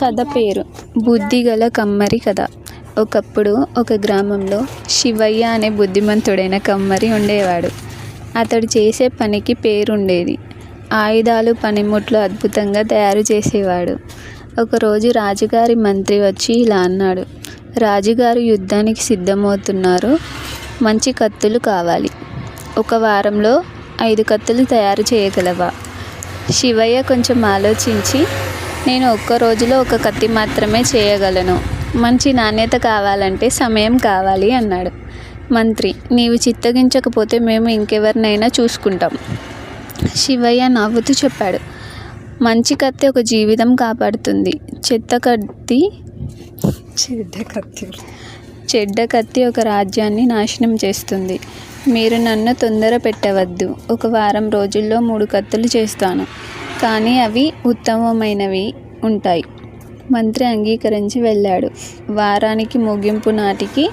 కథ పేరు బుద్ధిగల కమ్మరి కథ. ఒకప్పుడు ఒక గ్రామంలో శివయ్య అనే బుద్ధిమంతుడైన కమ్మరి ఉండేవాడు. అతడు చేసే పనికి పేరుండేది. ఆయుధాలు పనిముట్లు అద్భుతంగా తయారు చేసేవాడు. ఒకరోజు రాజుగారి మంత్రి వచ్చి ఇలా అన్నాడు. రాజుగారు యుద్ధానికి సిద్ధమవుతున్నారు. మంచి కత్తులు కావాలి. ఒక వారంలో ఐదు కత్తులు తయారు చేయగలవా? శివయ్య కొంచెం ఆలోచించి నేను ఒక్క రోజులో ఒక కత్తి మాత్రమే చేయగలను. మంచి నాణ్యత కావాలంటే సమయం కావాలి అన్నాడు. మంత్రి నీవు చిత్తగించకపోతే మేము ఇంకెవరినైనా చూసుకుంటాం. శివయ్య నవ్వుతూ చెప్పాడు. మంచి కత్తి ఒక జీవితం కాపాడుతుంది. చెత్త కత్తి చెడ్డ కత్తి. చెడ్డ కత్తి ఒక రాజ్యాన్ని నాశనం చేస్తుంది. మీరు నన్ను తొందర పెట్టవద్దు. ఒక వారం రోజుల్లో మూడు కత్తులు చేస్తాను. కానీ అవి ఉత్తమమైనవి ఉంటాయి. మంత్రి అంగీకరించి వెళ్ళాడు. వారానికి ముగింపు నాటికి